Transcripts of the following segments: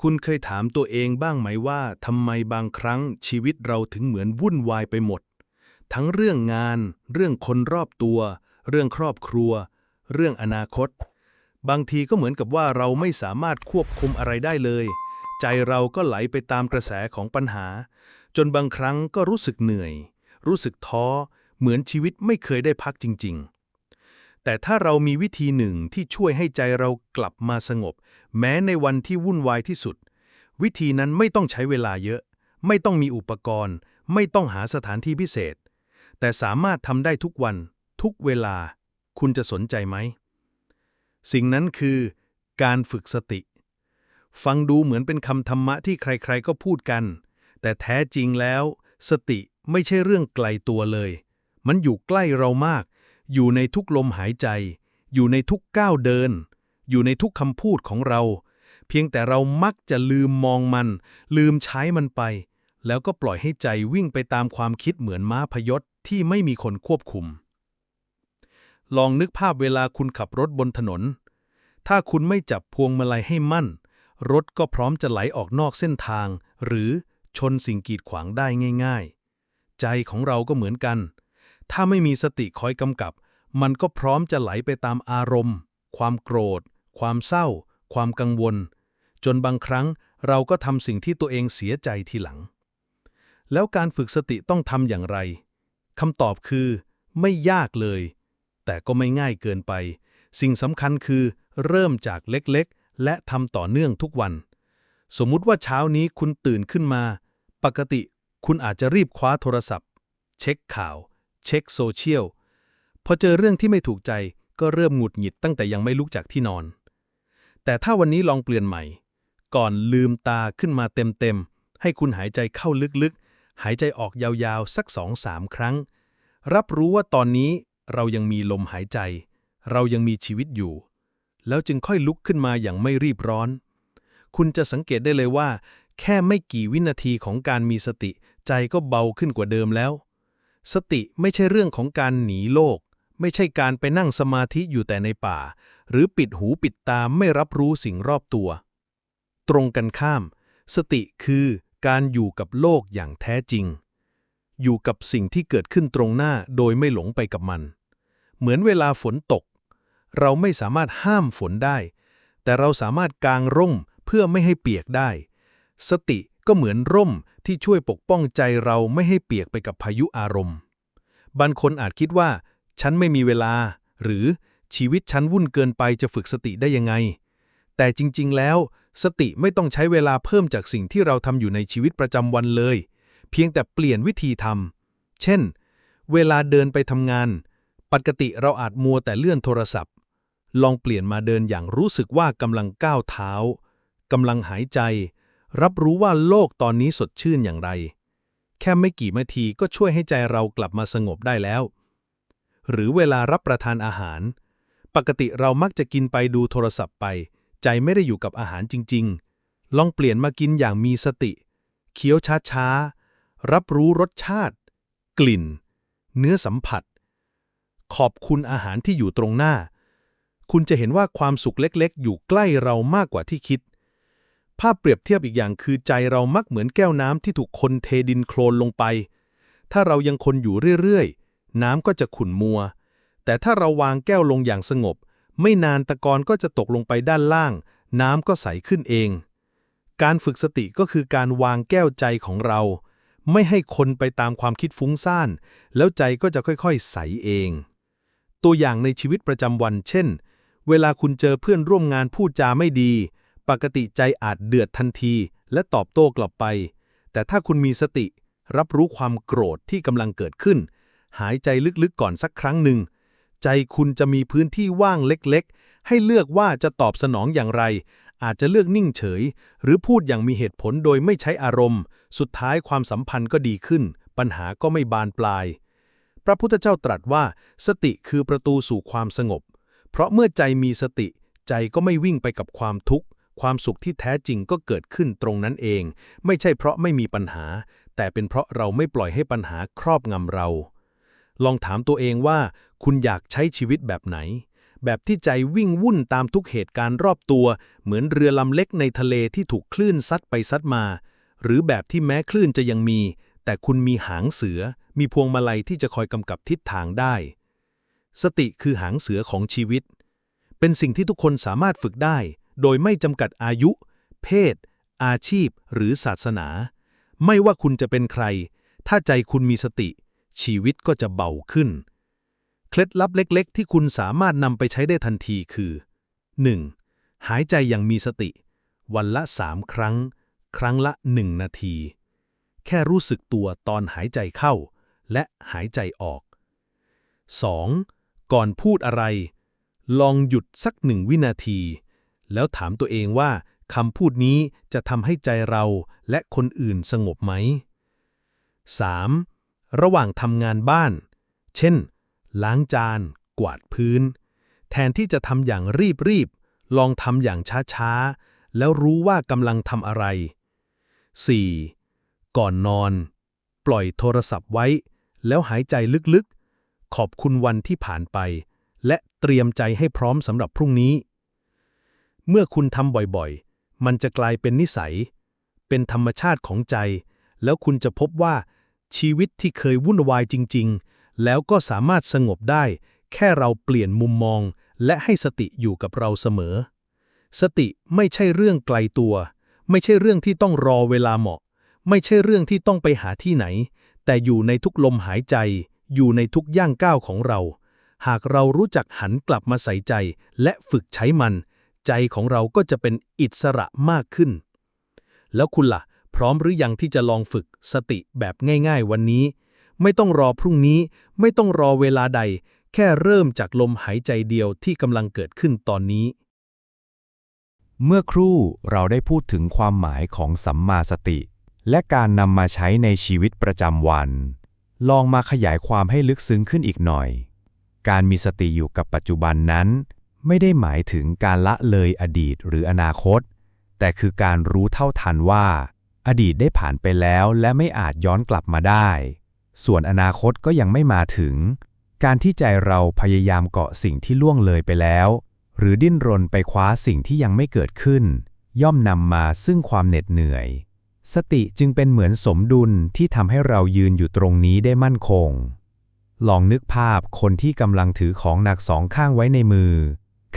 คุณเคยถามตัวเองบ้างไหมว่าทำไมบางครั้งชีวิตเราถึงเหมือนวุ่นวายไปหมด ทั้งเรื่องงาน เรื่องคนรอบตัว เรื่องครอบครัว เรื่องอนาคต บางทีก็เหมือนกับว่าเราไม่สามารถควบคุมอะไรได้เลย ใจเราก็ไหลไปตามกระแสของปัญหา จนบางครั้งก็รู้สึกเหนื่อย รู้สึกท้อ เหมือนชีวิตไม่เคยได้พักจริง ๆ แต่ถ้าเรามีวิธีหนึ่งที่ช่วยให้ใจเรากลับมาสงบ แม้ในวันที่วุ่นวายที่สุด วิธีนั้นไม่ต้องใช้เวลาเยอะ ไม่ต้องมีอุปกรณ์ ไม่ต้องหาสถานที่พิเศษ แต่สามารถทำได้ทุกวัน ทุกเวลา คุณจะสนใจไหม สิ่งนั้นคือ การฝึกสติ ฟังดูเหมือนเป็นคำธรรมะที่ใครๆก็พูดกัน แต่แท้จริงแล้ว สติไม่ใช่เรื่องไกลตัวเลย มันอยู่ใกล้เรามาก อยู่ในทุกลมหายใจ อยู่ในทุกก้าวเดิน อยู่ในทุกคำพูดของเรา เพียงแต่เรามักจะลืมมองมัน ลืมใช้มันไป แล้วก็ปล่อยให้ใจวิ่งไปตามความคิดเหมือนม้าพยศที่ไม่มีคนควบคุม ลองนึกภาพเวลาคุณขับรถบนถนน ถ้าคุณไม่จับพวงมาลัยให้มั่น รถก็พร้อมจะไหลออกนอกเส้นทาง หรือชนสิ่งกีดขวางได้ง่าย ๆ ใจของเราก็เหมือนกัน ถ้าไม่มีสติคอยกำกับ มันก็พร้อมจะไหลไปตามอารมณ์ ความโกรธ ความเศร้า ความกังวล จนบางครั้งเราก็ทำสิ่งที่ตัวเองเสียใจทีหลัง แล้วการฝึกสติต้องทำอย่างไรคำตอบคือ ไม่ยากเลย แต่ก็ไม่ง่ายเกินไป สิ่งสำคัญคือ เริ่มจากเล็กๆ และทำต่อเนื่องทุกวัน สมมุติว่าเช้านี้คุณตื่นขึ้นมา ปกติคุณอาจจะรีบคว้าโทรศัพท์ เช็คข่าว เช็คโซเชียล พอเจอเรื่องที่ไม่ถูกใจก็เริ่มหงุดหงิดตั้งแต่ยังไม่ลุกจากที่นอน แต่ถ้าวันนี้ลองเปลี่ยนใหม่ ก่อนลืมตาขึ้นมาเต็มๆ ให้คุณหายใจเข้าลึกๆ หายใจออกยาวๆ สักสองสามครั้ง รับรู้ว่าตอนนี้เรายังมีลมหายใจ เรายังมีชีวิตอยู่ แล้วจึงค่อยลุกขึ้นมาอย่างไม่รีบร้อน คุณจะสังเกตได้เลยว่า แค่ไม่กี่วินาทีของการมีสติ ใจก็เบาขึ้นกว่าเดิมแล้ว สติไม่ใช่เรื่องของการหนีโลก ไม่ใช่การไปนั่งสมาธิอยู่แต่ในป่า หรือปิดหูปิดตาไม่รับรู้สิ่งรอบตัว ตรงกันข้าม สติคือการอยู่กับโลกอย่างแท้จริง อยู่กับสิ่งที่เกิดขึ้นตรงหน้าโดยไม่หลงไปกับมัน เหมือนเวลาฝนตก เราไม่สามารถห้ามฝนได้ แต่เราสามารถกางร่มเพื่อไม่ให้เปียกได้ สติ ก็เหมือนร่มที่ช่วยปกป้องใจเราไม่ให้เปียกไปกับพายุอารมณ์ บางคนอาจคิดว่า ฉันไม่มีเวลา หรือชีวิตฉันวุ่นเกินไปจะฝึกสติได้ยังไง แต่จริง ๆ แล้ว สติไม่ต้องใช้เวลาเพิ่มจากสิ่งที่เราทำอยู่ในชีวิตประจำวันเลย เพียงแต่เปลี่ยนวิธีทำเช่น เวลาเดินไปทำงาน ปกติเราอาจมัวแต่เลื่อนโทรศัพท์ ลองเปลี่ยนมาเดินอย่างรู้สึกว่ากำลังก้าวเท้ากำลังหายใจ รับรู้ว่าโลกตอนนี้สดชื่นอย่างไร แค่ไม่กี่นาทีก็ช่วยให้ใจเรากลับมาสงบได้แล้ว หรือเวลารับประทานอาหาร ปกติเรามักจะกินไปดูโทรศัพท์ไป ใจไม่ได้อยู่กับอาหารจริง ๆ ลองเปลี่ยนมากินอย่างมีสติ เคี้ยวช้าๆ รับรู้รสชาติ กลิ่น เนื้อสัมผัส ขอบคุณอาหารที่อยู่ตรงหน้า คุณจะเห็นว่าความสุขเล็กๆ อยู่ใกล้เรามากกว่าที่คิด ภาพเปรียบเทียบอีกอย่างคือใจเรามักเหมือนแก้วน้ำที่ถูกคนเทดินโคลนลงไป ถ้าเรายังคนอยู่เรื่อยๆ น้ำก็จะขุ่นมัว แต่ถ้าเราวางแก้วลงอย่างสงบ ไม่นานตะกอนก็จะตกลงไปด้านล่าง น้ำก็ใสขึ้นเอง การฝึกสติก็คือการวางแก้วใจของเรา ไม่ให้คนไปตามความคิดฟุ้งซ่าน แล้วใจก็จะค่อยๆ ใสเอง ตัวอย่างในชีวิตประจำวัน เช่น เวลาคุณเจอเพื่อนร่วมงานพูดจาไม่ดี ปกติใจอาจเดือดทันที และตอบโต้กลับไป แต่ถ้าคุณมีสติ รับรู้ความโกรธที่กำลังเกิดขึ้น หายใจลึกๆก่อนสักครั้งหนึ่ง ใจคุณจะมีพื้นที่ว่างเล็กๆ ให้เลือกว่าจะตอบสนองอย่างไร อาจจะเลือกนิ่งเฉย หรือพูดอย่างมีเหตุผลโดยไม่ใช้อารมณ์ สุดท้ายความสัมพันธ์ก็ดีขึ้น ปัญหาก็ไม่บานปลาย พระพุทธเจ้าตรัสว่า สติคือประตูสู่ความสงบ เพราะเมื่อใจมีสติ ใจก็ไม่วิ่งไปกับความทุกข์ ความสุขที่แท้จริงก็เกิดขึ้นตรงนั้นเอง ไม่ใช่เพราะไม่มีปัญหา แต่เป็นเพราะเราไม่ปล่อยให้ปัญหาครอบงำเรา ลองถามตัวเองว่า คุณอยากใช้ชีวิตแบบไหน แบบที่ใจวิ่งวุ่นตามทุกเหตุการณ์รอบตัว เหมือนเรือลำเล็กในทะเลที่ถูกคลื่นซัดไปซัดมา หรือแบบที่แม้คลื่นจะยังมี แต่คุณมีหางเสือ มีพวงมาลัยที่จะคอยกำกับทิศทางได้ สติคือหางเสือของชีวิตเป็นสิ่งที่ทุกคนสามารถฝึกได้ โดยไม่จำกัดอายุ เพศ อาชีพ หรือศาสนา ไม่ว่าคุณจะเป็นใคร ถ้าใจคุณมีสติ ชีวิตก็จะเบาขึ้น เคล็ดลับเล็ก ๆ ที่คุณสามารถนำไปใช้ได้ทันทีคือ 1. หายใจอย่างมีสติ วันละ3ครั้ง ครั้งละ1นาที แค่รู้สึกตัวตอนหายใจเข้า และหายใจออก 2. ก่อนพูดอะไร ลองหยุดสักหนึ่งวินาที แล้วถามตัวเองว่าคำพูดนี้จะทำให้ใจเราและคนอื่นสงบไหม 3. ระหว่างทำงานบ้าน เช่น ล้างจาน กวาดพื้น แทนที่จะทำอย่างรีบๆลองทำอย่างช้าๆ แล้วรู้ว่ากำลังทำอะไร 4. ก่อนนอน ปล่อยโทรศัพท์ไว้ แล้วหายใจลึกๆ ขอบคุณวันที่ผ่านไป และเตรียมใจให้พร้อมสำหรับพรุ่งนี้ เมื่อคุณทำบ่อยๆ มันจะกลายเป็นนิสัย เป็นธรรมชาติของใจ แล้วคุณจะพบว่า ชีวิตที่เคยวุ่นวายจริง ๆ แล้วก็สามารถสงบได้ แค่เราเปลี่ยนมุมมอง และให้สติอยู่กับเราเสมอ สติไม่ใช่เรื่องไกลตัว ไม่ใช่เรื่องที่ต้องรอเวลาเหมาะ ไม่ใช่เรื่องที่ต้องไปหาที่ไหน แต่อยู่ในทุกลมหายใจ อยู่ในทุกย่างก้าวของเรา หากเรารู้จักหันกลับมาใส่ใจและฝึกใช้มัน ใจของเราก็จะเป็นอิสระมากขึ้น แล้วคุณล่ะ พร้อมหรือยังที่จะลองฝึกสติแบบง่ายๆวันนี้ ไม่ต้องรอพรุ่งนี้ ไม่ต้องรอเวลาใด แค่เริ่มจากลมหายใจเดียวที่กำลังเกิดขึ้นตอนนี้ เมื่อครู่เราได้พูดถึงความหมายของสัมมาสติ และการนำมาใช้ในชีวิตประจำวัน ลองมาขยายความให้ลึกซึ้งขึ้นอีกหน่อย การมีสติอยู่กับปัจจุบันนั้น ไม่ได้หมายถึงการละเลยอดีตหรืออนาคต แต่คือการรู้เท่าทันว่า อดีตได้ผ่านไปแล้วและไม่อาจย้อนกลับมาได้ ส่วนอนาคตก็ยังไม่มาถึง การที่ใจเราพยายามเกาะสิ่งที่ล่วงเลยไปแล้ว หรือดิ้นรนไปคว้าสิ่งที่ยังไม่เกิดขึ้น ย่อมนำมาซึ่งความเหน็ดเหนื่อย สติจึงเป็นเหมือนสมดุลที่ทำให้เรายืนอยู่ตรงนี้ได้มั่นคงลองนึกภาพคนที่กำลังถือของหนักสองข้างไว้ในมือ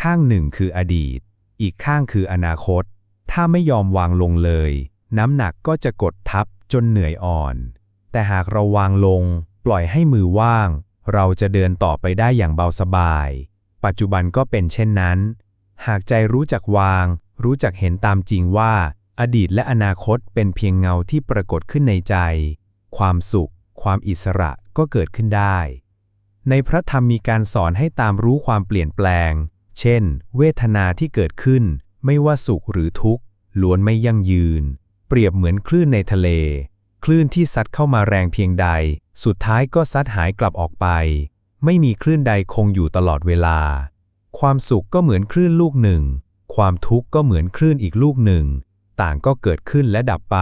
ข้างหนึ่งคืออดีต อีกข้างคืออนาคต ถ้าไม่ยอมวางลงเลย น้ำหนักก็จะกดทับจนเหนื่อยอ่อน แต่หากเราวางลง ปล่อยให้มือว่าง เราจะเดินต่อไปได้อย่างเบาสบาย ปัจจุบันก็เป็นเช่นนั้น หากใจรู้จักวาง รู้จักเห็นตามจริงว่า อดีตและอนาคตเป็นเพียงเงาที่ปรากฏขึ้นในใจ ความสุข ความอิสระก็เกิดขึ้นได้ ในพระธรรมมีการสอนให้ตามรู้ความเปลี่ยนแปลง เช่น เวทนาที่เกิดขึ้น ไม่ว่าสุขหรือทุกข์ล้วนไม่ยั่งยืน เปรียบเหมือนคลื่นในทะเล คลื่นที่ซัดเข้ามาแรงเพียงใด สุดท้ายก็ซัดหายกลับออกไป ไม่มีคลื่นใดคงอยู่ตลอดเวลา ความสุขก็เหมือนคลื่นลูกหนึ่ง ความทุกข์ก็เหมือนคลื่นอีกลูกหนึ่ง ต่างก็เกิดขึ้นและดับไป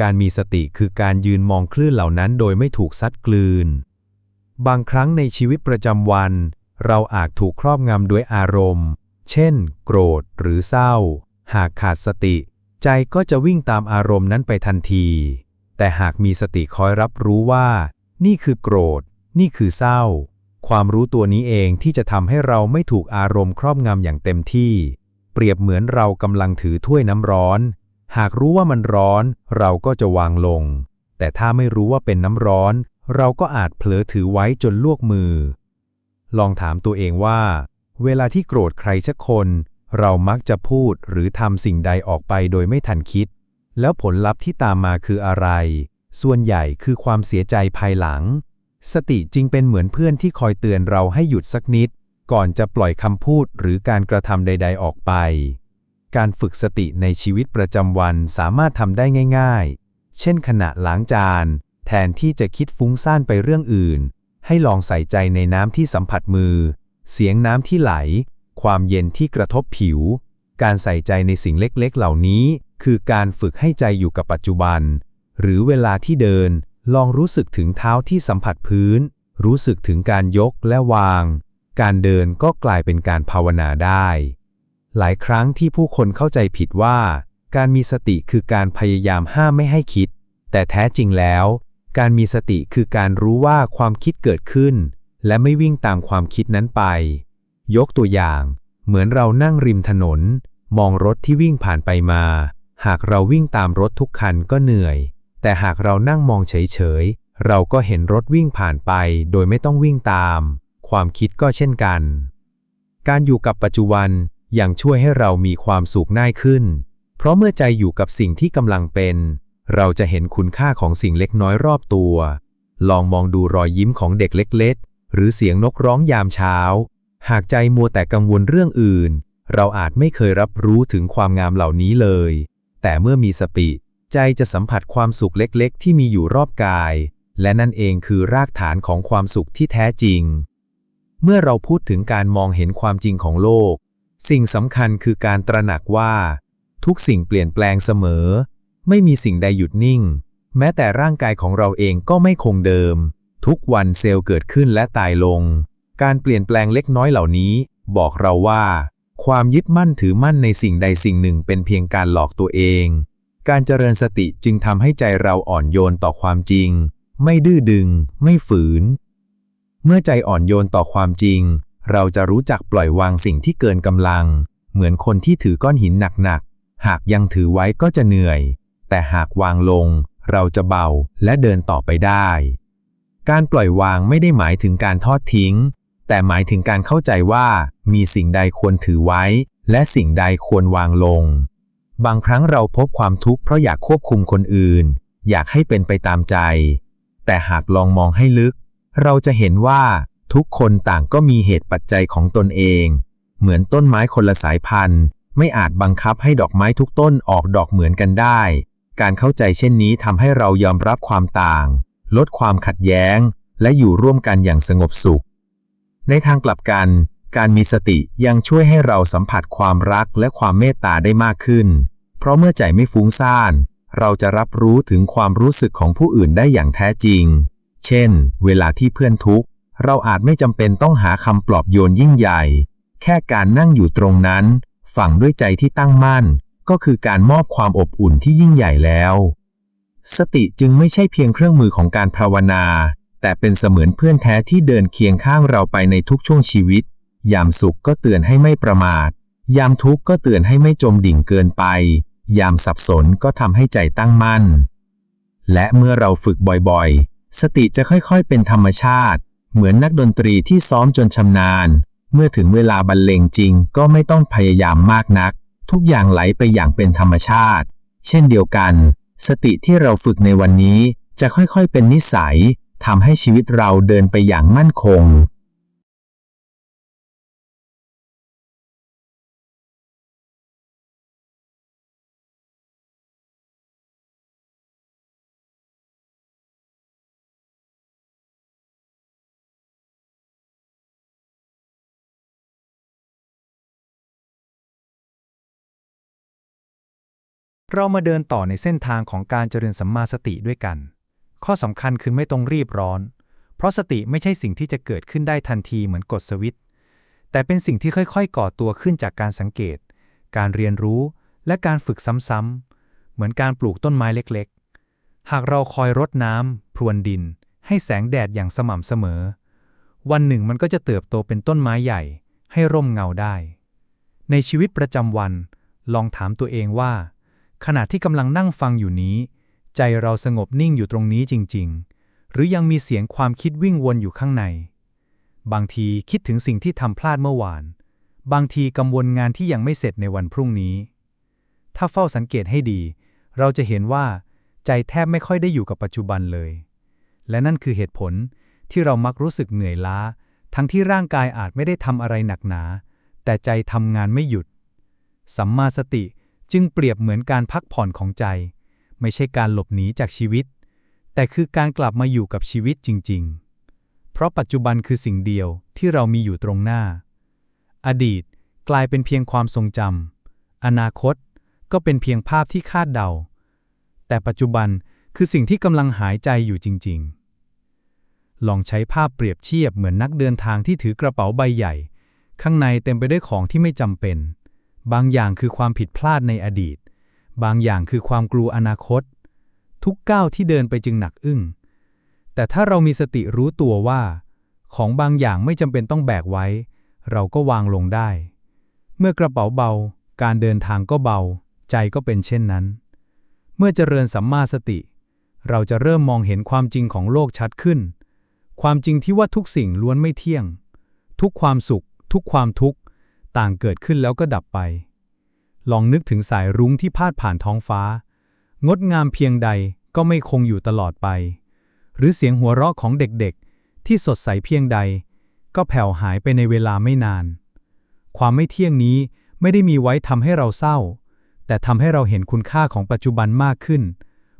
การมีสติคือการยืนมองคลื่นเหล่านั้นโดยไม่ถูกซัดกลืน บางครั้งในชีวิตประจำวัน เราอาจถูกครอบงำด้วยอารมณ์ เช่น โกรธหรือเศร้า หากขาดสติ ใจก็จะวิ่งตามอารมณ์นั้นไปทันที แต่หากมีสติคอยรับรู้ว่า นี่คือโกรธ นี่คือเศร้า ความรู้ตัวนี้เองที่จะทำให้เราไม่ถูกอารมณ์ครอบงำอย่างเต็มที่ เปรียบเหมือนเรากำลังถือถ้วยน้ำร้อน หากรู้ว่ามันร้อน เราก็จะวางลง แต่ถ้าไม่รู้ว่าเป็นน้ำร้อน เราก็อาจเผลอถือไว้จนลวกมือ ลองถามตัวเองว่า เวลาที่โกรธใครสักคน เรามักจะพูดหรือทำสิ่งใดออกไปโดยไม่ทันคิด แล้วผลลัพธ์ที่ตามมาคืออะไร ส่วนใหญ่คือความเสียใจภายหลัง สติจึงเป็นเหมือนเพื่อนที่คอยเตือนเราให้หยุดสักนิด ก่อนจะปล่อยคำพูดหรือการกระทำใด ๆ ออกไป การฝึกสติในชีวิตประจำวันสามารถทำได้ง่าย ๆ เช่นขณะล้างจาน แทนที่จะคิดฟุ้งซ่านไปเรื่องอื่น ให้ลองใส่ใจในน้ำที่สัมผัสมือ เสียงน้ำที่ไหล ความเย็นที่กระทบผิว การใส่ใจในสิ่งเล็กๆ เหล่านี้ คือการฝึกให้ใจอยู่กับปัจจุบัน หรือเวลาที่เดิน ลองรู้สึกถึงเท้าที่สัมผัสพื้น รู้สึกถึงการยกและวาง การเดินก็กลายเป็นการภาวนาได้ หลายครั้งที่ผู้คนเข้าใจผิดว่า การมีสติคือการพยายามห้ามไม่ให้คิด แต่แท้จริงแล้ว การมีสติคือการรู้ว่าความคิดเกิดขึ้น และไม่วิ่งตามความคิดนั้นไป ยกตัวอย่าง เหมือนเรานั่งริมถนน มองรถที่วิ่งผ่านไปมา หากเราวิ่งตามรถทุกคันก็เหนื่อย แต่หากเรานั่งมองเฉยๆ เราก็เห็นรถวิ่งผ่านไป โดยไม่ต้องวิ่งตาม ความคิดก็เช่นกัน การอยู่กับปัจจุบันยังช่วยให้เรามีความสุขง่ายขึ้น เพราะเมื่อใจอยู่กับสิ่งที่กำลังเป็น เราจะเห็นคุณค่าของสิ่งเล็กน้อยรอบตัว ลองมองดูรอยยิ้มของเด็กเล็กๆ หรือเสียงนกร้องยามเช้า หากใจมัวแต่กังวลเรื่องอื่น เราอาจไม่เคยรับรู้ถึงความงามเหล่านี้เลย แต่เมื่อมีสติใจจะสัมผัสความสุขเล็กๆ ที่มีอยู่รอบกาย และนั่นเองคือรากฐานของความสุขที่แท้จริง เมื่อเราพูดถึงการมองเห็นความจริงของโลก สิ่งสำคัญคือการตระหนักว่า ทุกสิ่งเปลี่ยนแปลงเสมอ ไม่มีสิ่งใดหยุดนิ่ง แม้แต่ร่างกายของเราเองก็ไม่คงเดิม ทุกวันเซลล์เกิดขึ้นและตายลง การเปลี่ยนแปลงเล็กน้อยเหล่านี้ บอกเราว่า ความยึดมั่นถือมั่นในสิ่งใดสิ่งหนึ่งเป็นเพียงการหลอกตัวเอง การเจริญสติจึงทำให้ใจเราอ่อนโยนต่อความจริง ไม่ดื้อดึง ไม่ฝืน เมื่อใจอ่อนโยนต่อความจริง เราจะรู้จักปล่อยวางสิ่งที่เกินกำลัง เหมือนคนที่ถือก้อนหินหนักๆหากยังถือไว้ก็จะเหนื่อย แต่หากวางลง เราจะเบาและเดินต่อไปได้ การปล่อยวางไม่ได้หมายถึงการทอดทิ้ง แต่หมายถึงการเข้าใจว่ามีสิ่งใดควรถือไว้ และสิ่งใดควรวางลง บางครั้งเราพบความทุกข์เพราะอยากควบคุมคนอื่น อยากให้เป็นไปตามใจ แต่หากลองมองให้ลึก เราจะเห็นว่าทุกคนต่างก็มีเหตุปัจจัยของตนเอง เหมือนต้นไม้คนละสายพันธุ์ ไม่อาจบังคับให้ดอกไม้ทุกต้นออกดอกเหมือนกันได้ การเข้าใจเช่นนี้ทำให้เรายอมรับความต่าง ลดความขัดแย้ง และอยู่ร่วมกันอย่างสงบสุข ในทางกลับกัน การมีสติยังช่วยให้เราสัมผัสความรักและความเมตตาได้มากขึ้น เพราะเมื่อใจไม่ฟุ้งซ่าน เราจะรับรู้ถึงความรู้สึกของผู้อื่นได้อย่างแท้จริง เช่น เวลาที่เพื่อนทุกข์ เราอาจไม่จำเป็นต้องหาคำปลอบโยนยิ่งใหญ่ แค่การนั่งอยู่ตรงนั้น ฝังด้วยใจที่ตั้งมั่น ก็คือการมอบความอบอุ่นที่ยิ่งใหญ่แล้ว สติจึงไม่ใช่เพียงเครื่องมือของการภาวนา แต่เป็นเสมือนเพื่อนแท้ที่เดินเคียงข้างเราไปในทุกช่วงชีวิต ยามสุขก็เตือนให้ไม่ประมาท ยามทุกข์ก็เตือนให้ไม่จมดิ่งเกินไป ยามสับสนก็ทำให้ใจตั้งมั่น และเมื่อเราฝึกบ่อยๆ สติจะค่อยๆ เป็นธรรมชาติ เหมือนนักดนตรีที่ซ้อมจนชำนาญ เมื่อถึงเวลาบรรเลงจริงก็ไม่ต้องพยายามมากนัก ทุกอย่างไหลไปอย่างเป็นธรรมชาติ เช่นเดียวกัน สติที่เราฝึกในวันนี้จะค่อยๆเป็นนิสัยทำให้ชีวิตเราเดินไปอย่างมั่นคง เรามาเดินต่อในเส้นทางของการเจริญสัมมาสติด้วยกัน ข้อสำคัญคือไม่ต้องรีบร้อน เพราะสติไม่ใช่สิ่งที่จะเกิดขึ้นได้ทันทีเหมือนกดสวิตช์ แต่เป็นสิ่งที่ค่อยๆ ก่อตัวขึ้นจากการสังเกต การเรียนรู้ และการฝึกซ้ำๆ เหมือนการปลูกต้นไม้เล็กๆ หากเราคอยรดน้ำพรวนดิน ให้แสงแดดอย่างสม่ำเสมอ วันหนึ่งมันก็จะเติบโตเป็นต้นไม้ใหญ่ ให้ร่มเงาได้ ในชีวิตประจำวัน ลองถามตัวเองว่า ขณะที่กำลังนั่งฟังอยู่นี้ ใจเราสงบนิ่งอยู่ตรงนี้จริง ๆ หรือยังมีเสียงความคิดวิ่งวนอยู่ข้างใน บางทีคิดถึงสิ่งที่ทำพลาดเมื่อวาน บางทีกังวลงานที่ยังไม่เสร็จในวันพรุ่งนี้ ถ้าเฝ้าสังเกตให้ดี เราจะเห็นว่า ใจแทบไม่ค่อยได้อยู่กับปัจจุบันเลย และนั่นคือเหตุผลที่เรามักรู้สึกเหนื่อยล้า ทั้งที่ร่างกายอาจไม่ได้ทำอะไรหนักหนา แต่ใจทำงานไม่หยุด สัมมาสติ จึงเปรียบเหมือนการพักผ่อนของใจ ไม่ใช่การหลบหนีจากชีวิต แต่คือการกลับมาอยู่กับชีวิตจริง ๆ เพราะปัจจุบันคือสิ่งเดียวที่เรามีอยู่ตรงหน้า อดีตกลายเป็นเพียงความทรงจำอนาคตก็เป็นเพียงภาพที่คาดเดา แต่ปัจจุบันคือสิ่งที่กำลังหายใจอยู่จริง ๆ ลองใช้ภาพเปรียบเทียบเหมือนนักเดินทางที่ถือกระเป๋าใบใหญ่ ข้างในเต็มไปด้วยของที่ไม่จำเป็น บางอย่างคือความผิดพลาดในอดีต บางอย่างคือความกลัวอนาคต ทุกก้าวที่เดินไปจึงหนักอึ้ง แต่ถ้าเรามีสติรู้ตัวว่า ของบางอย่างไม่จำเป็นต้องแบกไว้ เราก็วางลงได้ เมื่อกระเป๋าเบา การเดินทางก็เบา ใจก็เป็นเช่นนั้น เมื่อเจริญสัมมาสติ เราจะเริ่มมองเห็นความจริงของโลกชัดขึ้น ความจริงที่ว่าทุกสิ่งล้วนไม่เที่ยง ทุกความสุข ทุกความทุกข์ ต่างเกิดขึ้นแล้วก็ดับไป ลองนึกถึงสายรุ้งที่พาดผ่านท้องฟ้า งดงามเพียงใดก็ไม่คงอยู่ตลอดไป หรือเสียงหัวเราะของเด็กๆ ที่สดใสเพียงใด ก็แผ่วหายไปในเวลาไม่นาน ความไม่เที่ยงนี้ไม่ได้มีไว้ทำให้เราเศร้า แต่ทำให้เราเห็นคุณค่าของปัจจุบันมากขึ้น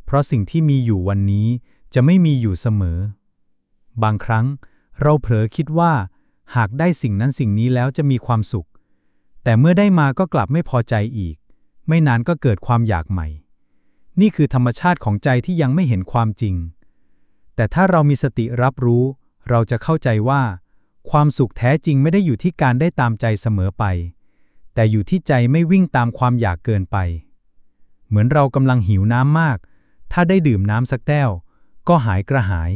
เพราะสิ่งที่มีอยู่วันนี้จะไม่มีอยู่เสมอ บางครั้งเราเผลอคิดว่า หากได้สิ่งนั้นสิ่งนี้แล้วจะมีความสุข แต่เมื่อได้มาก็กลับไม่พอใจอีก ไม่นานก็เกิดความอยากใหม่ นี่คือธรรมชาติของใจที่ยังไม่เห็นความจริง แต่ถ้าเรามีสติรับรู้ เราจะเข้าใจว่า ความสุขแท้จริงไม่ได้อยู่ที่การได้ตามใจเสมอไป แต่อยู่ที่ใจไม่วิ่งตามความอยากเกินไป เหมือนเรากำลังหิวน้ำมาก ถ้าได้ดื่มน้ำสักแก้ว ก็หายกระหาย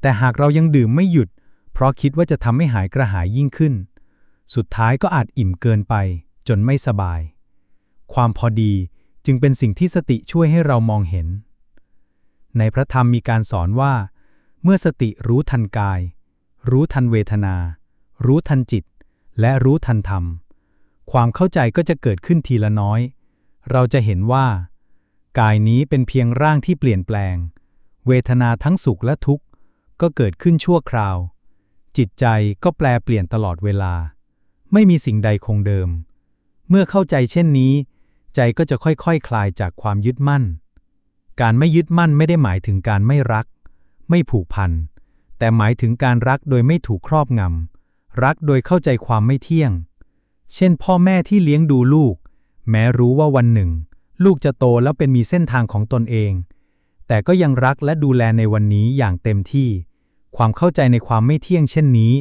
แต่หากเรายังดื่มไม่หยุด เพราะคิดว่าจะทำให้หายกระหายยิ่งขึ้น สุดท้ายก็อาจอิ่มเกินไป จนไม่สบาย ความพอดีจึงเป็นสิ่งที่สติช่วยให้เรามองเห็น ในพระธรรมมีการสอนว่า เมื่อสติรู้ทันกาย รู้ทันเวทนา รู้ทันจิต และรู้ทันธรรม ความเข้าใจก็จะเกิดขึ้นทีละน้อย เราจะเห็นว่า กายนี้เป็นเพียงร่างที่เปลี่ยนแปลง เวทนาทั้งสุขและทุกข์ก็เกิดขึ้นชั่วคราว จิตใจก็แปลเปลี่ยนตลอดเวลา ไม่มีสิ่งใดคงเดิม เมื่อเข้าใจเช่นนี้ ใจก็จะค่อยๆคคลายจากความยึดมั่น การไม่ยึดมั่นไม่ได้หมายถึงการไม่รัก ไม่ผูกพัน แต่หมายถึงการรักโดยไม่ถูกครอบงำ รักโดยเข้าใจความไม่เที่ยง เช่น พ่อแม่ที่เลี้ยงดูลูก แม้รู้ว่าวันหนึ่ง ลูกจะโตแล้วเป็นมีเส้นทางของตนเอง แต่ก็ยังรักและดูแลในวันนี้อย่างเต็มที่ ความเข้าใจในความไม่เที่ยงเช่นนี้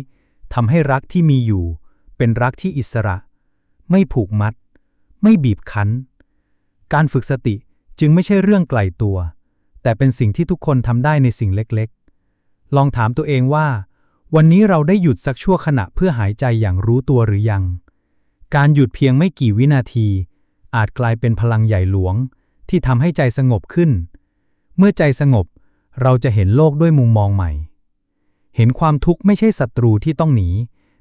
ทำให้รักที่มีอยู่ เป็นรักที่อิสระ ไม่ผูกมัด ไม่บีบคั้น การฝึกสติจึงไม่ใช่เรื่องไกลตัว แต่เป็นสิ่งที่ทุกคนทำได้ในสิ่งเล็กๆ ลองถามตัวเองว่า วันนี้เราได้หยุดสักชั่วขณะเพื่อหายใจอย่างรู้ตัวหรือยัง การหยุดเพียงไม่กี่วินาที อาจกลายเป็นพลังใหญ่หลวง ที่ทำให้ใจสงบขึ้น เมื่อใจสงบเราจะเห็นโลกด้วยมุมมองใหม่ เห็นความทุกข์ไม่ใช่ศัตรูที่ต้องหนี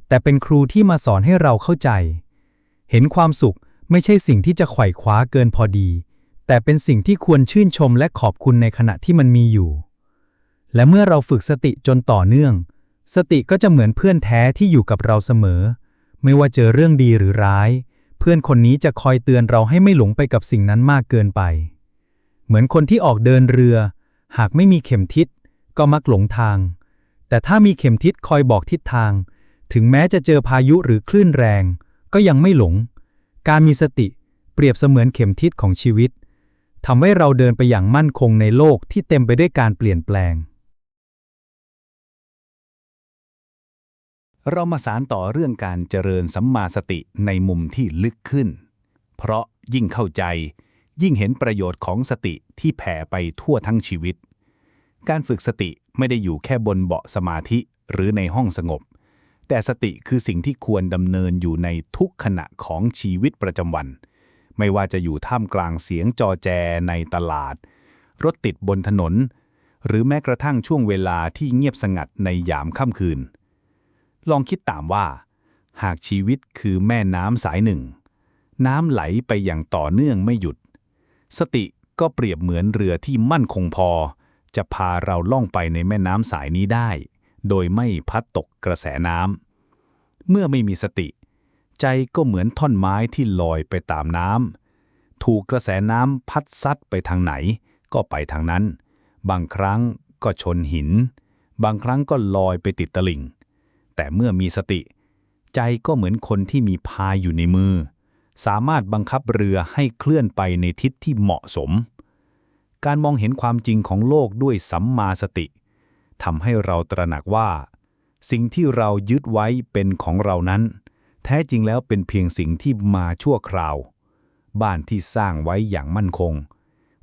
แต่เป็นครูที่มาสอนให้เราเข้าใจ เห็นความสุขไม่ใช่สิ่งที่จะไขว่คว้าเกินพอดี แต่เป็นสิ่งที่ควรชื่นชมและขอบคุณในขณะที่มันมีอยู่ และเมื่อเราฝึกสติจนต่อเนื่อง สติก็จะเหมือนเพื่อนแท้ที่อยู่กับเราเสมอ ไม่ว่าเจอเรื่องดีหรือร้าย เพื่อนคนนี้จะคอยเตือนเราให้ไม่หลงไปกับสิ่งนั้นมากเกินไป เหมือนคนที่ออกเดินเรือ หากไม่มีเข็มทิศก็มักหลงทาง แต่ถ้ามีเข็มทิศคอยบอกทิศทาง ถึงแม้จะเจอพายุหรือคลื่นแรง ก็ยังไม่หลง การมีสติเปรียบเสมือนเข็มทิศของชีวิตทำให้เราเดินไปอย่างมั่นคงในโลกที่เต็มไปด้วยการเปลี่ยนแปลง เรามาสารต่อเรื่องการเจริญสัมมาสติในมุมที่ลึกขึ้น เพราะยิ่งเข้าใจ ยิ่งเห็นประโยชน์ของสติที่แผ่ไปทั่วทั้งชีวิต การฝึกสติไม่ได้อยู่แค่บนเบาะสมาธิหรือในห้องสงบ แต่สติคือสิ่งที่ควรดำเนินอยู่ในทุกขณะของชีวิตประจำวัน ไม่ว่าจะอยู่ท่ามกลางเสียงจอแจในตลาด รถติดบนถนน หรือแม้กระทั่งช่วงเวลาที่เงียบสงัดในยามค่ำคืน ลองคิดตามว่า หากชีวิตคือแม่น้ำสายหนึ่ง น้ำไหลไปอย่างต่อเนื่องไม่หยุด สติก็เปรียบเหมือนเรือที่มั่นคงพอ จะพาเราล่องไปในแม่น้ำสายนี้ได้ โดยไม่พัดตกกระแสน้ำ เมื่อไม่มีสติ ใจก็เหมือนท่อนไม้ที่ลอยไปตามน้ำ ถูกกระแสน้ำพัดซัดไปทางไหน ก็ไปทางนั้น บางครั้งก็ชนหิน บางครั้งก็ลอยไปติดตลิ่ง แต่เมื่อมีสติ ใจก็เหมือนคนที่มีพายอยู่ในมือ สามารถบังคับเรือให้เคลื่อนไปในทิศที่เหมาะสม การมองเห็นความจริงของโลกด้วยสัมมาสติ ทำให้เราตระหนักว่า สิ่งที่เรายึดไว้เป็นของเรานั้น แท้จริงแล้วเป็นเพียงสิ่งที่มาชั่วคราว บ้านที่สร้างไว้อย่างมั่นคง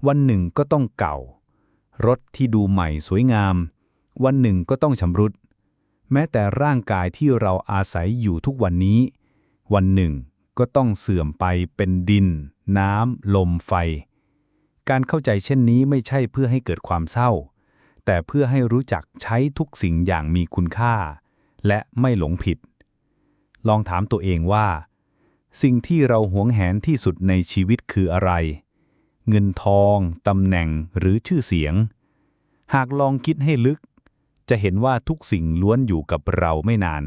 วันหนึ่งก็ต้องเก่า รถที่ดูใหม่สวยงาม วันหนึ่งก็ต้องชำรุด แม้แต่ร่างกายที่เราอาศัยอยู่ทุกวันนี้ วันหนึ่งก็ต้องเสื่อมไปเป็นดิน น้ำ ลมไฟ การเข้าใจเช่นนี้ไม่ใช่เพื่อให้เกิดความเศร้า แต่เพื่อให้รู้จักใช้ทุกสิ่งอย่างมีคุณค่า และไม่หลงผิด ลองถามตัวเองว่า สิ่งที่เราหวงแหนที่สุดในชีวิตคืออะไร เงินทอง ตำแหน่งหรือชื่อเสียง หากลองคิดให้ลึก จะเห็นว่าทุกสิ่งล้วนอยู่กับเราไม่นาน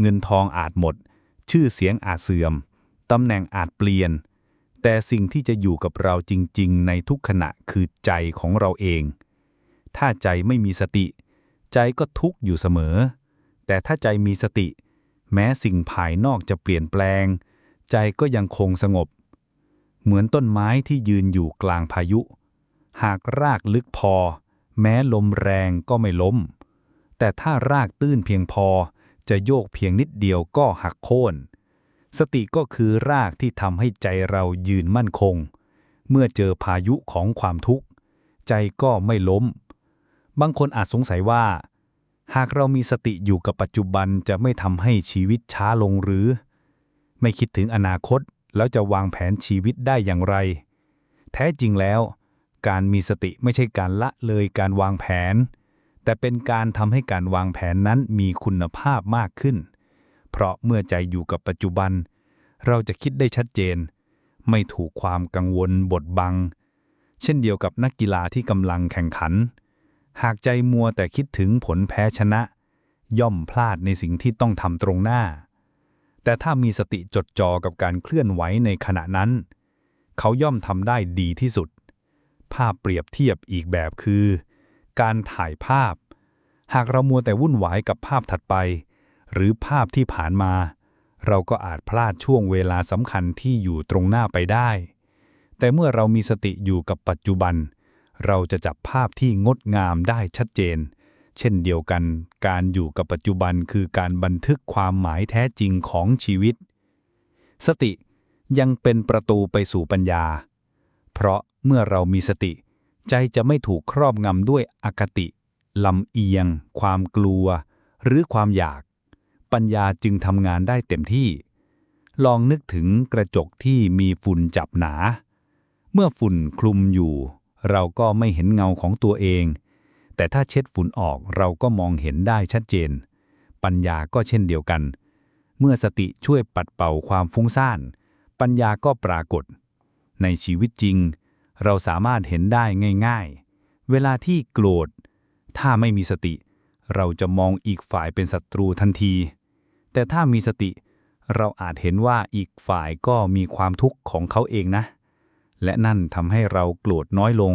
เงินทองอาจหมด ชื่อเสียงอาจเสื่อม ตำแหน่งอาจเปลี่ยน แต่สิ่งที่จะอยู่กับเราจริง ๆ ในทุกขณะคือใจของเราเอง ถ้าใจไม่มีสติ ใจก็ทุกข์อยู่เสมอ แต่ถ้าใจมีสติ แม้สิ่งภายนอกจะเปลี่ยนแปลง ใจก็ยังคงสงบ เหมือนต้นไม้ที่ยืนอยู่กลางพายุ หากรากลึกพอ แม้ลมแรงก็ไม่ล้ม แต่ถ้ารากตื้นเพียงพอจะโยกเพียงนิดเดียวก็หักโค่น สติก็คือรากที่ทำให้ใจเรายืนมั่นคง เมื่อเจอพายุของความทุกข์ ใจก็ไม่ล้ม บางคนอาจสงสัยว่า หากเรามีสติอยู่กับปัจจุบันจะไม่ทำให้ชีวิตช้าลงหรือ ไม่คิดถึงอนาคตแล้วจะวางแผนชีวิตได้อย่างไร แท้จริงแล้ว การมีสติไม่ใช่การละเลยการวางแผน แต่เป็นการทำให้การวางแผนนั้นมีคุณภาพมากขึ้น เพราะเมื่อใจอยู่กับปัจจุบัน เราจะคิดได้ชัดเจน ไม่ถูกความกังวลบดบัง เช่นเดียวกับนักกีฬาที่กำลังแข่งขัน หากใจมัวแต่คิดถึงผลแพ้ชนะ ย่อมพลาดในสิ่งที่ต้องทำตรงหน้า แต่ถ้ามีสติจดจ่อกับการเคลื่อนไหวในขณะนั้น เขาย่อมทำได้ดีที่สุด ภาพเปรียบเทียบอีกแบบคือ การถ่ายภาพ หากเรามัวแต่วุ่นวายกับภาพถัดไป หรือภาพที่ผ่านมา เราก็อาจพลาดช่วงเวลาสำคัญที่อยู่ตรงหน้าไปได้ แต่เมื่อเรามีสติอยู่กับปัจจุบัน เราจะจับภาพที่งดงามได้ชัดเจน เช่นเดียวกัน การอยู่กับปัจจุบันคือการบันทึกความหมายแท้จริงของชีวิต สติยังเป็นประตูไปสู่ปัญญา เพราะเมื่อเรามีสติ ใจจะไม่ถูกครอบงำด้วยอคติลำเอียง ความกลัว หรือความอยาก ปัญญาจึงทำงานได้เต็มที่ ลองนึกถึงกระจกที่มีฝุ่นจับหนา เมื่อฝุ่นคลุมอยู่ เราก็ไม่เห็นเงาของตัวเอง แต่ถ้าเช็ดฝุ่นออกเราก็มองเห็นได้ชัดเจน ปัญญาก็เช่นเดียวกัน เมื่อสติช่วยปัดเป่าความฟุ้งซ่าน ปัญญาก็ปรากฏ ในชีวิตจริง เราสามารถเห็นได้ง่าย ๆ เวลาที่โกรธ ถ้าไม่มีสติ เราจะมองอีกฝ่ายเป็นศัตรูทันที แต่ถ้ามีสติเราอาจเห็นว่าอีกฝ่ายก็มีความทุกข์ของเขาเองนะ และนั่นทำให้เราโกรธน้อยลง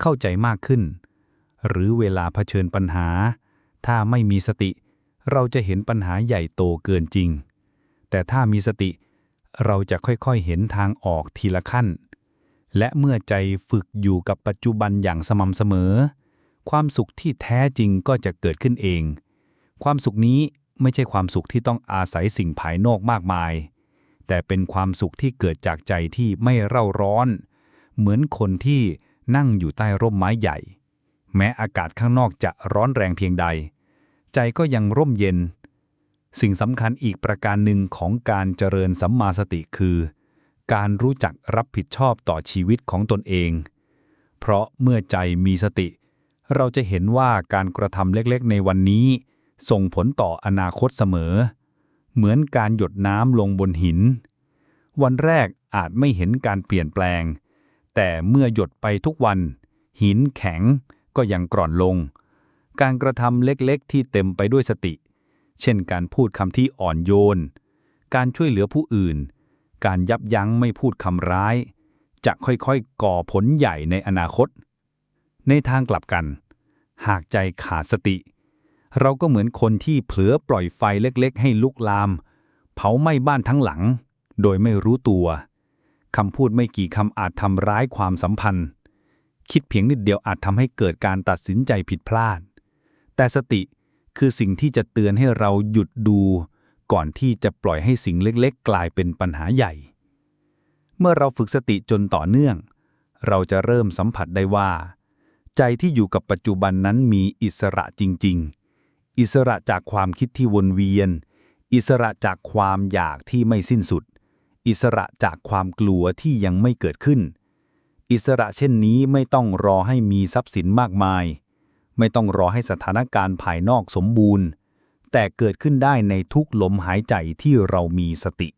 เข้าใจมากขึ้น หรือเวลาเผชิญปัญหา ถ้าไม่มีสติ เราจะเห็นปัญหาใหญ่โตเกินจริง แต่ถ้ามีสติ เราจะค่อยๆเห็นทางออกทีละขั้น และเมื่อใจฝึกอยู่กับปัจจุบันอย่างสม่ำเสมอ ความสุขที่แท้จริงก็จะเกิดขึ้นเอง ความสุขนี้ไม่ใช่ความสุขที่ต้องอาศัยสิ่งภายนอกมากมาย แต่เป็นความสุขที่เกิดจากใจที่ไม่เร่าร้อน เหมือนคนที่นั่งอยู่ใต้ร่มไม้ใหญ่ แม้อากาศข้างนอกจะร้อนแรงเพียงใด ใจก็ยังร่มเย็น สิ่งสำคัญอีกประการหนึ่งของการเจริญสัมมาสติคือ การรู้จักรับผิดชอบต่อชีวิตของตนเอง เพราะเมื่อใจมีสติ เราจะเห็นว่าการกระทำเล็กๆ ในวันนี้ ส่งผลต่ออนาคตเสมอ เหมือนการหยดน้ำลงบนหิน วันแรกอาจไม่เห็นการเปลี่ยนแปลง แต่เมื่อหยดไปทุกวัน หินแข็งก็ยังกร่อนลง การกระทำเล็กๆ ที่เต็มไปด้วยสติ เช่นการพูดคำที่อ่อนโยน การช่วยเหลือผู้อื่น การยับยั้งไม่พูดคำร้าย จะค่อยๆ ก่อผลใหญ่ในอนาคต ในทางกลับกัน หากใจขาดสติ เราก็เหมือนคนที่เผลอปล่อยไฟเล็กๆ ให้ลุกลาม เผาไหม้บ้านทั้งหลัง โดยไม่รู้ตัวคำพูดไม่กี่คำอาจทำร้ายความสัมพันธ์ คิดเพียงนิดเดียวอาจทำให้เกิดการตัดสินใจผิดพลาด แต่สติคือสิ่งที่จะเตือนให้เราหยุดดู ก่อนที่จะปล่อยให้สิ่งเล็กๆ กลายเป็นปัญหาใหญ่ เมื่อเราฝึกสติจนต่อเนื่อง เราจะเริ่มสัมผัสได้ว่า ใจที่อยู่กับปัจจุบันนั้นมีอิสระจริง ๆ อิสระจากความคิดที่วนเวียน อิสระจากความอยากที่ไม่สิ้นสุด อิสระจากความกลัวที่ยังไม่เกิดขึ้น อิสระเช่นนี้ไม่ต้องรอให้มีทรัพย์สินมากมาย ไม่ต้องรอให้สถานการณ์ภายนอกสมบูรณ์ แต่เกิดขึ้นได้ในทุกลมหายใจที่เรามีสติ